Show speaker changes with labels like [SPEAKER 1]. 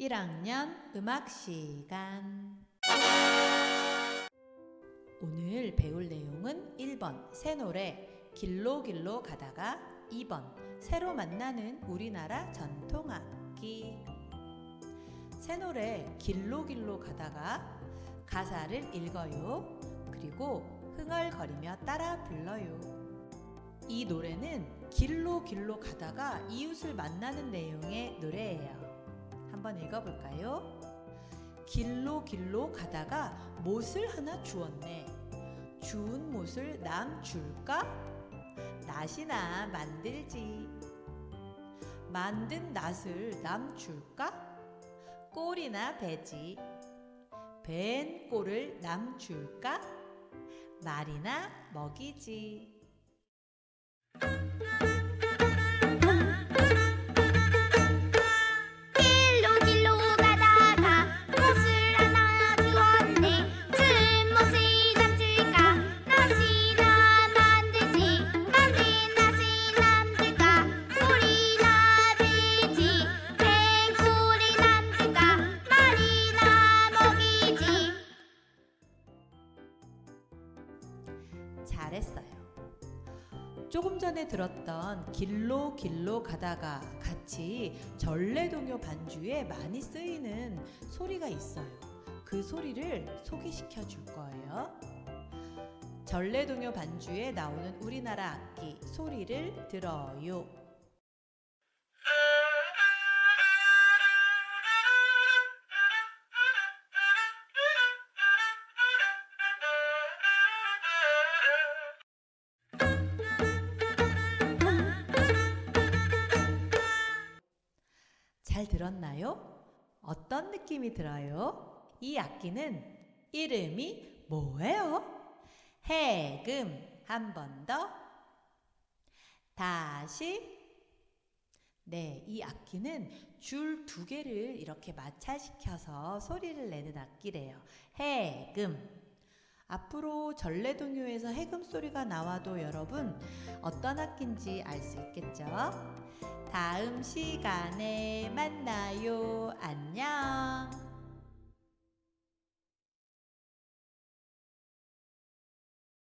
[SPEAKER 1] 1학년 음악 시간. 오늘 배울 내용은 1번 새 노래 길로 길로 가다가 2번 새로 만나는 우리나라 전통 악기. 새 노래 길로 길로 가다가 가사를 읽어요. 그리고 흥얼거리며 따라 불러요. 이 노래는 길로 길로 가다가 이웃을 만나는 내용의 노래예요. 한번 읽어볼까요? 길로 길로 가다가 못을 하나 주었네. 주운 못을 남 줄까? 낫이나 만들지. 만든 낫을 남 줄까? 꼴이나 베지. 벤 꼴을 남 줄까? 말이나 먹이지. 잘했어요. 조금 전에 들었던 길로 길로 가다가 같이 전래동요 반주에 많이 쓰이는 소리가 있어요. 그 소리를 소개시켜 줄 거예요. 전래동요 반주에 나오는 우리나라 악기 소리를 들어요. 잘 들었나요? 어떤 느낌이 들어요? 이 악기는 이름이 뭐예요? 해금 한 번 더. 다시. 네, 이 악기는 줄 두 개를 이렇게 마찰시켜서 소리를 내는 악기래요. 해금. 앞으로 전래동요에서 해금 소리가 나와도 여러분 어떤 악기인지 알 수 있겠죠? 다음 시간에 만나요. 안녕.